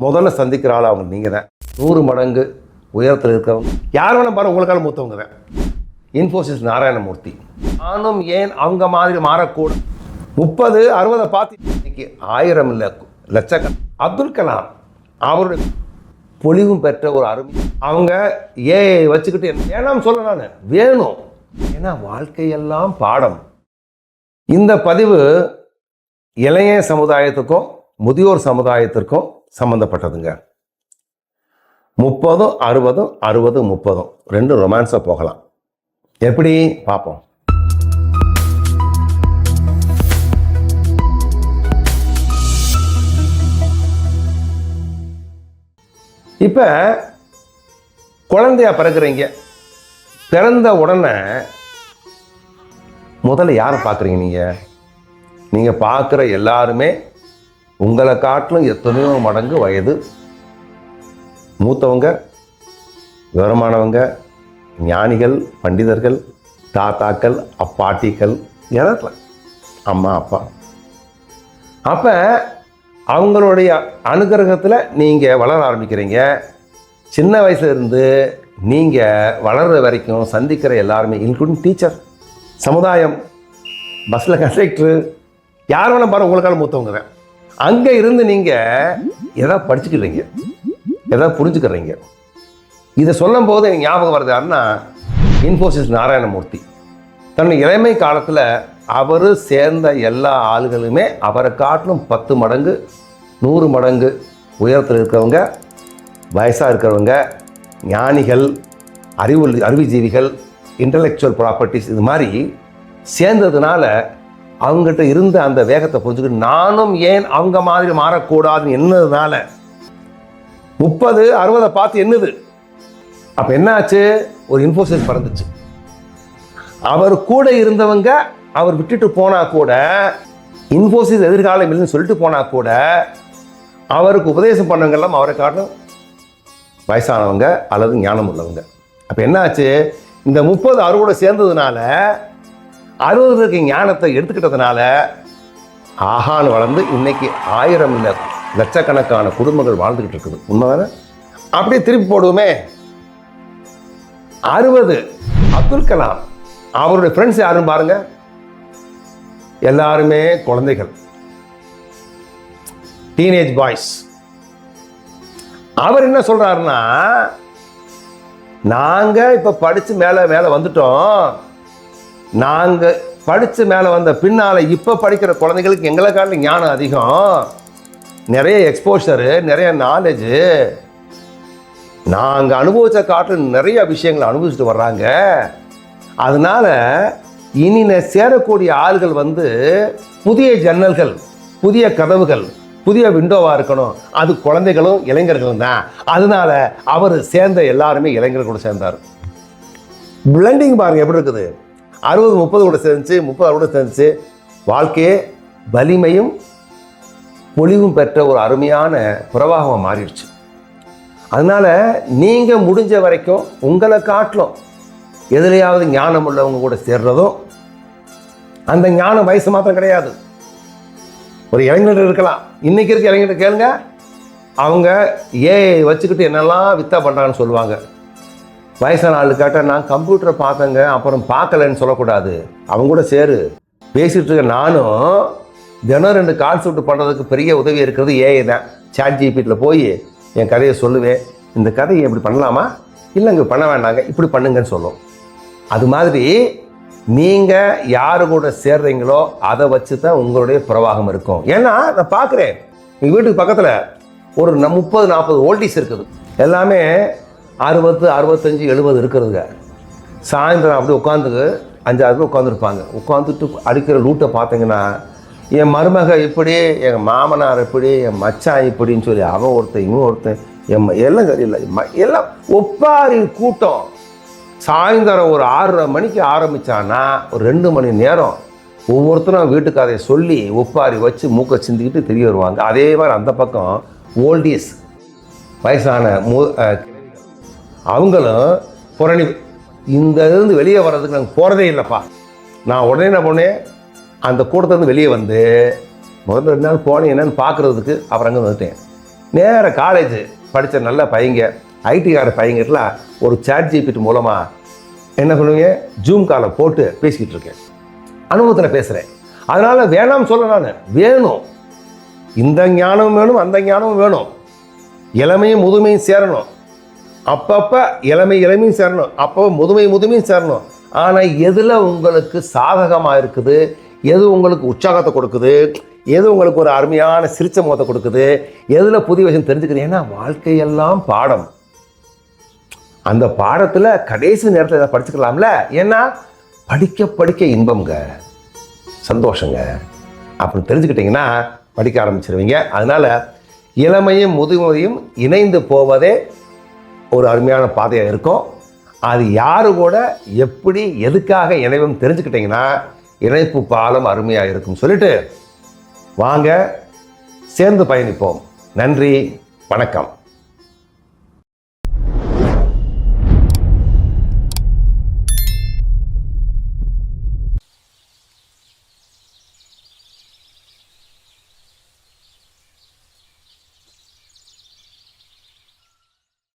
முதல்ல சந்திக்கிற ஆள் அவங்க நீங்கள் தான் நூறு மடங்கு உயரத்தில் இருக்கிறவங்க யார் வேணா பாரு உங்களுக்கான மூத்தவங்க தான் இன்ஃபோசிஸ் நாராயணமூர்த்தி. நானும் ஏன் அவங்க மாதிரி மாறக்கூடும் முப்பது அறுபதை பார்த்து இன்னைக்கு ஆயிரம் இல்லை லட்சக்கண. அப்துல் கலாம் அவருடைய பொலிவும் பெற்ற ஒரு அருமை. அவங்க ஏ வச்சுக்கிட்டு வேணாம் சொல்ல நான்? வேணும். ஏன்னா வாழ்க்கையெல்லாம் பாடம். இந்த பதிவு இளைய சமுதாயத்துக்கும் முதியோர் சமுதாயத்திற்கும் சம்மந்தப்பட்டதுங்க முப்பதும் அறுபதும் அறுபது முப்பதும். ரெண்டும் ரொமான்ஸாக போகலாம். எப்படி? பார்ப்போம் இப்போ குழந்தையா பிறகுறீங்க பிறந்த உடனே முதல்ல யாரை பார்க்குறீங்க நீங்கள் நீங்கள் பார்க்குற எல்லாருமே உங்களை காட்டிலும் எத்தனையோ மடங்கு வயது. மூத்தவங்க விவரமானவங்க ஞானிகள் பண்டிதர்கள் தாத்தாக்கள் அப்பாட்டிகள் யாராவது அம்மா அப்பா. அப்போ அவங்களுடைய அனுகிரகத்தில் நீங்கள் வளர ஆரம்பிக்கிறீங்க. சின்ன வயசுலேருந்து நீங்கள் வளர்ற வரைக்கும் சந்திக்கிற எல்லாருமே இன்க்ளூடிங் டீச்சர் சமுதாயம் பஸ்ஸில் கண்டக்டரு யார் வேணால் பாரு உங்களுக்கான மூத்தவங்க தான். அங்கே இருந்து நீங்கள் எதாவது படிச்சுக்கிறீங்க? எதாவது புரிஞ்சுக்கிறீங்க? இதை சொல்லும் போது எனக்கு ஞாபகம் வருது யாருன்னா இன்ஃபோசிஸ் நாராயணமூர்த்தி. தன்னுடைய இளமை காலத்தில் அவர் சேர்ந்த எல்லா ஆளுகளுமே அவரை காட்டிலும் பத்து மடங்கு நூறு மடங்கு உயரத்தில் இருக்கிறவங்க வயசாக இருக்கிறவங்க ஞானிகள் அறிவு அறிவுஜீவிகள் இன்டலெக்சுவல் ப்ராப்பர்ட்டிஸ் இது மாதிரி சேர்ந்ததுனால அவங்ககிட்ட இருந்த அந்த வேகத்தை புரிஞ்சுக்கிட்டு நானும் ஏன் அவங்க மாதிரி மாறக்கூடாதுன்னு என்னதுனால முப்பது அறுபதை பார்த்து என்னது அப்போ என்னாச்சு? ஒரு இன்ஃபோசிஸ் பறந்துச்சு. அவர் கூட இருந்தவங்க அவர் விட்டுட்டு போனால் கூட இன்ஃபோசிஸ் எதிர்காலம் இல்லைன்னு சொல்லிட்டு போனால் கூட அவருக்கு உபதேசம் பண்ணவங்க எல்லாம் அவரை காட்டும் வயசானவங்க அல்லது ஞானம் உள்ளவங்க அப்போ என்னாச்சு? இந்த முப்பது அறுவடை சேர்ந்ததுனால அறுபதுக்கு ஞானத்தை எடுத்துக்கிட்டதுனால ஆகான்னு வளர்ந்து இன்னைக்கு ஆயிரம் இல்லை லட்சக்கணக்கான குடும்பங்கள் வாழ்ந்துக்கிட்டு இருக்குது. உண்மைதானே? அப்படியே திருப்பி போடுவோமே. அறுபது அப்துல் கலாம் அவருடைய ஃப்ரெண்ட்ஸ் யாரும் பாருங்க. எல்லாருமே குழந்தைகள். டீனேஜ் பாய்ஸ் அவர் என்ன சொல்றாருன்னா நாங்க இப்ப படிச்சு மேல மேல வந்துட்டோம். நாங்கள் படித்து மேலே வந்த பின்னால் இப்போ படிக்கிற குழந்தைகளுக்கு எங்களை காட்டில் ஞானம் அதிகம். நிறைய எக்ஸ்போஷரு நிறைய நாலேஜு நாங்கள் அனுபவித்த காட்டில் நிறைய விஷயங்களை அனுபவிச்சுட்டு வர்றாங்க. அதனால இனி சேரக்கூடிய ஆள்கள் வந்து புதிய ஜன்னல்கள் புதிய கதவுகள் புதிய விண்டோவாக இருக்கணும். அது குழந்தைகளும் இளைஞர்களும் தான். அதனால அவர் சேர்ந்த எல்லாருமே இளைஞர்கள் கூட சேர்ந்தார். பிளண்டிங் பாருங்கள் எப்படி இருக்குது? அறுபது முப்பது கூட சேர்ந்துச்சு முப்பது கூட சேர்ந்துச்சு. வாழ்க்கையே வலிமையும் பொலிவும் பெற்ற ஒரு அருமையான பிரவாகமாக மாறிடுச்சு. அதனால் நீங்கள் முடிஞ்ச வரைக்கும் உங்களை காட்டிலும் எதுலையாவது ஞானம் உள்ளவங்க கூட சேர்றதும் அந்த ஞானம் வயசு மாத்திரம் கிடையாது. ஒரு இளைஞர் இருக்கலாம். இன்னைக்கு இருக்க இளைஞர்கிட்ட கேளுங்க. அவங்க ஏ வச்சுக்கிட்டு என்னெல்லாம் வித்தா பண்ணுறாங்கன்னு சொல்லுவாங்க. வயசான ஆளு கேட்டால் நான் கம்ப்யூட்டரை பார்த்தேங்க அப்புறம் பார்க்கலன்னு சொல்லக்கூடாது. அவங்க கூட சேரு. பேசிகிட்டு இருக்க நானும் தினம் ரெண்டு கான்செப்ட் பண்ணுறதுக்கு பெரிய உதவி இருக்கிறது ஏஐ தான். சாட் ஜிபிட்டில் போய் என் கதையை சொல்லுவேன். இந்த கதையை இப்படி பண்ணலாமா? இல்லைங்க பண்ண வேண்டாங்க. இப்படி பண்ணுங்கன்னு சொல்லும். அது மாதிரி நீங்கள் யாரு கூட சேர்றீங்களோ அதை வச்சு தான் உங்களுடைய பிரவாகம் இருக்கும். ஏன்னா நான் பார்க்குறேன். எங்கள் வீட்டுக்கு பக்கத்தில் ஒரு முப்பது நாற்பது ஓல்டிஸ் இருக்குது. எல்லாமே அறுபத்து அறுபத்தஞ்சு எழுபது இருக்கிறதுங்க. சாயந்தரம் அப்படி உட்காந்துக்கு அஞ்சாறு பேர் உட்காந்துருப்பாங்க உட்காந்துட்டு அடிக்கிற லூட்டை பார்த்தீங்கன்னா என் மருமக இப்படி எங்கள் மாமனார் இப்படி என் மச்சான் இப்படின்னு சொல்லி அவன் ஒருத்தன் இவன் ஒருத்தன் என் எல்லாம் இல்லை எல்லாம் ஒப்பாரி கூட்டம். சாயந்தரம் ஒரு ஆறரை மணிக்கு ஆரம்பித்தான்னா ஒரு ரெண்டு மணி நேரம் ஒவ்வொருத்தரும் வீட்டுக்கு அதை சொல்லி ஒப்பாரி வச்சு மூக்கை சிந்திக்கிட்டு தெரிய வருவாங்க. அதே மாதிரி அந்த பக்கம் ஓல்டிஸ் வயசான மூ அவங்களும் புறணி இந்த வெளியே வர்றதுக்கு நாங்கள் போகிறதே இல்லைப்பா. நான் உடனே என்ன பண்ணேன்? அந்த கூட்டத்துலேருந்து வெளியே வந்து முதல்ல ரெண்டு நாள் போனேன் என்னென்னு பார்க்குறதுக்கு அப்புறம் அங்கே வந்துட்டேன். நேராக காலேஜ் படித்த நல்ல பையங்க ஐடிக்கார பையங்கெல்லாம் ஒரு சேட் ஜிபிடி மூலமாக என்ன பண்ணுவீங்க? ஜூம் காலை போட்டு பேசிக்கிட்டு இருக்கேன். அனுபவத்தில் பேசுகிறேன் அதனால் வேணாம் சொல்ல நான். வேணும். இந்த ஞானமும் வேணும் அந்த ஞானமும் வேணும். இளமையும் முதுமையும் சேரணும். அப்பப்போ இளமை இளமையும் சேரணும். அப்பப்போ முதுமை முதுமையும் சேரணும். ஆனால் எதில் உங்களுக்கு சாதகமாக இருக்குது? எது உங்களுக்கு உற்சாகத்தை கொடுக்குது? எது உங்களுக்கு ஒரு அருமையான சிரிச்ச முகத்தை கொடுக்குது? எதில் புதிய விஷயம் தெரிஞ்சுக்கிறது ஏன்னா வாழ்க்கையெல்லாம் பாடம். அந்த பாடத்தில் கடைசி நேரத்தில் எதாவது படிச்சுக்கலாம்ல? ஏன்னா படிக்க படிக்க இன்பம்ங்க. சந்தோஷங்க. அப்படின்னு தெரிஞ்சுக்கிட்டிங்கன்னா படிக்க ஆரம்பிச்சிருவீங்க. அதனால் இளமையும் முதுமையும் இணைந்து போவதே ஒரு அருமையான பாதையாக இருக்கும் அது யாரு கூட எப்படி எதுக்காக இணைவும் தெரிஞ்சுக்கிட்டிங்கன்னா இணைப்பு பாலம் அருமையாக இருக்கும். சொல்லிட்டு வாங்க சேர்ந்து பயணிப்போம். நன்றி வணக்கம்.